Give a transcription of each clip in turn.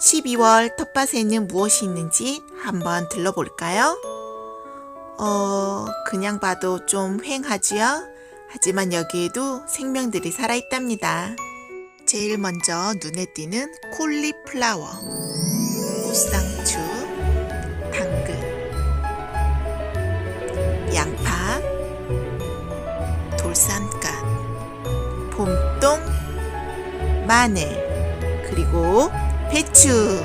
12월 텃밭에는 무엇이 있는지 한번 들러볼까요? 어, 그냥 봐도 좀 휑하지요? 하지만 여기에도 생명들이 살아있답니다. 제일 먼저 눈에 띄는 콜리플라워, 꽃상추, 당근, 양파, 돌산간, 봄동, 마늘, 그리고 배추.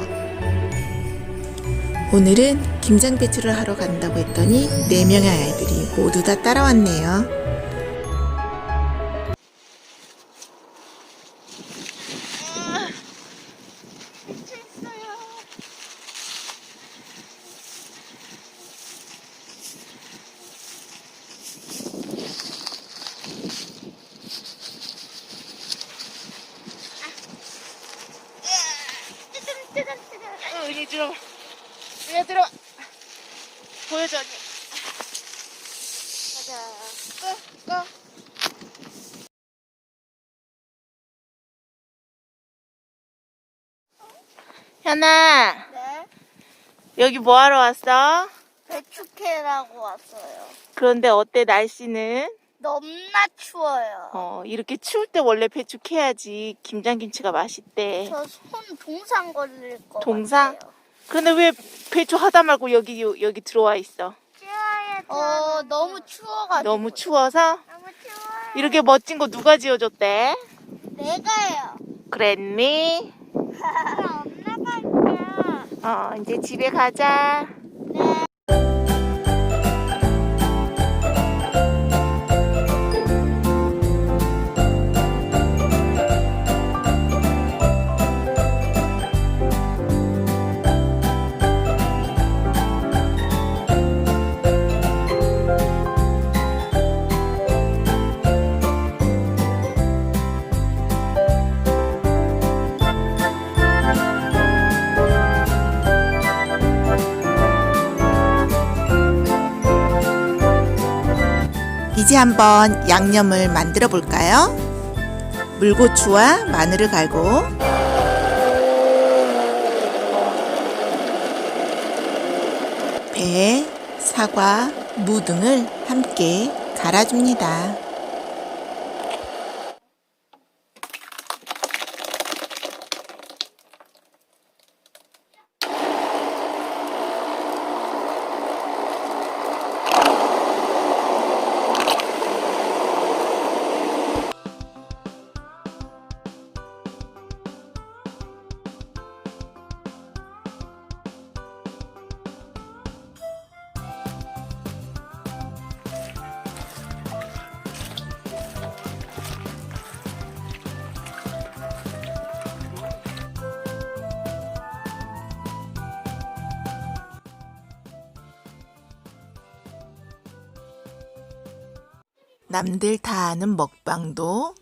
오늘은 김장 배추를 하러 간다고 했더니 네명의 아이들이 모두 다 따라왔네요. 어, 은희 들어봐. 은희야 들어봐. 보여줘, 언니. 가자. 꺼, 꺼. 현아, 네, 여기 뭐 하러 왔어? 배추캐라고 왔어요. 그런데 어때, 날씨는? 너무나 추워요. 어, 이렇게 추울 때 원래 배추 캐야지 김장김치가 맛있대. 저 손 동상 걸릴 것 동상? 같아요. 근데 왜 배추 하다 말고 여기, 여기 들어와 있어? 어, 너무 추워가지고. 너무 추워서? 너무 추워요. 이렇게 멋진 거 누가 지어줬대? 내가요. 그랬니? 엄마가 있어요. 어, 이제 집에 가자. 네. 이제 한번 양념을 만들어 볼까요? 물고추와 마늘을 갈고 배, 사과, 무 등을 함께 갈아줍니다. 남들 다 아는 먹방도